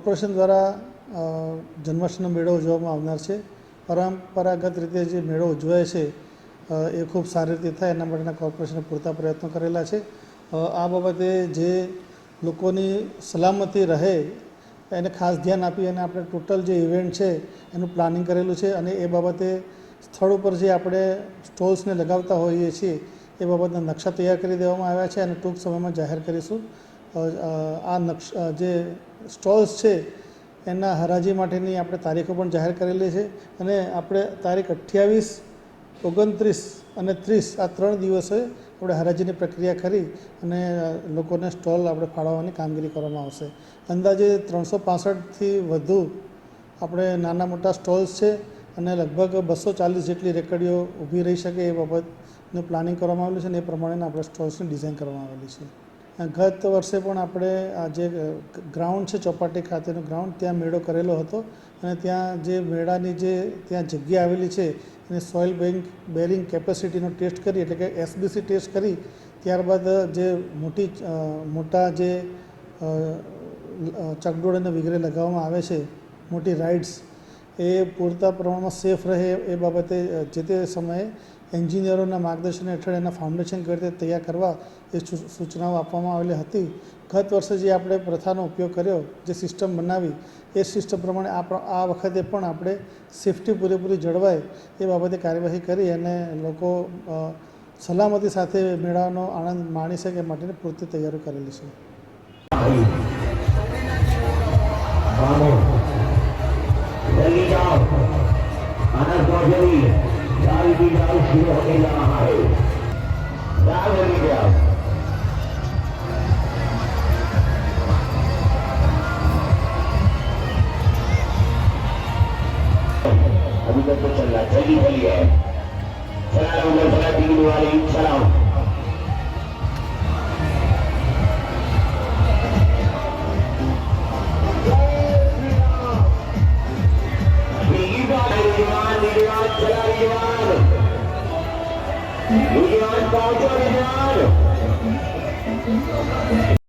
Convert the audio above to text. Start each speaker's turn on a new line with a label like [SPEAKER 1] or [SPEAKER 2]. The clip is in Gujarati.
[SPEAKER 1] કોર્પોરેશન દ્વારા અ, જન્માષ્ટમીનો મેળો ઉજવવામાં આવનાર છે. પરંપરાગત રીતે જે મેળો ઉજવાય છે એ ખૂબ સારી રીતે થાય એના માટેના કોર્પોરેશને પૂરતા પ્રયત્નો કરેલા છે. આ બાબતે જે લોકોની સલામતી રહે એને ખાસ ધ્યાન આપી અને આપણે ટોટલ જે ઇવેન્ટ છે એનું પ્લાનિંગ કરેલું છે અને એ બાબતે સ્થળ ઉપર જે આપણે સ્ટોલ્સને લગાવતા હોઈએ છીએ એ બાબતના નકશા તૈયાર કરી દેવામાં આવ્યા છે અને ટૂંક સમયમાં જાહેર કરીશું. આ નકશ જે સ્ટોલ્સ છે, એના હરાજી માટેની આપણે તારીખો પણ જાહેર કરેલી છે અને આપણે તારીખ અઠ્યાવીસ, ઓગણત્રીસ અને ત્રીસ આ ત્રણ દિવસે આપણે હરાજીની પ્રક્રિયા કરી અને લોકોને સ્ટોલ આપણે ફાળવવાની કામગીરી કરવામાં આવશે. અંદાજે ત્રણસો પાસઠથી વધુ આપણે નાના મોટા સ્ટોલ્સ છે અને લગભગ બસો ચાલીસ જેટલી રેકડીઓ ઊભી રહી શકે એ બાબતનું પ્લાનિંગ કરવામાં આવેલું છે અને એ પ્રમાણેના આપણે સ્ટોલ્સની ડિઝાઇન કરવામાં આવેલી છે. ગત વર્ષે પણ આપણે આ જે ગ્રાઉન્ડ છે ચોપાટી ખાતેનું ગ્રાઉન્ડ ત્યાં મેળો કરેલો હતો અને ત્યાં જે મેળાની જે ત્યાં જગ્યા આવેલી છે એની સોઇલ બેંક બેરિંગ કેપેસિટીનો ટેસ્ટ કરી એટલે કે એસબીસી ટેસ્ટ કરી ત્યારબાદ જે મોટી મોટા જે ચકડોળ અને વગેરે લગાવવામાં આવે છે, મોટી રાઇડ્સ, એ પૂરતા પ્રમાણમાં સેફ રહે એ બાબતે જે તે સમયે એન્જિનિયરોના માર્ગદર્શન હેઠળ એના ફાઉન્ડેશન કરી રીતે તૈયાર કરવા એ સૂચનાઓ આપવામાં આવેલી હતી ગત વર્ષે જે આપણે પ્રથાનો ઉપયોગ કર્યો, જે સિસ્ટમ બનાવી, એ સિસ્ટમ પ્રમાણે આ આ વખતે પણ આપણે સેફટી પૂરેપૂરી જળવાય એ બાબતે કાર્યવાહી કરી અને લોકો સલામતી સાથે મેળાનો આનંદ માણી શકે માટેની પૂરતી તૈયારી કરેલી છે
[SPEAKER 2] Vamos. Let. إذا أشبه بكر الله. عليه وسلم سلام عليكم ورحمة الله وبركاته Thank you.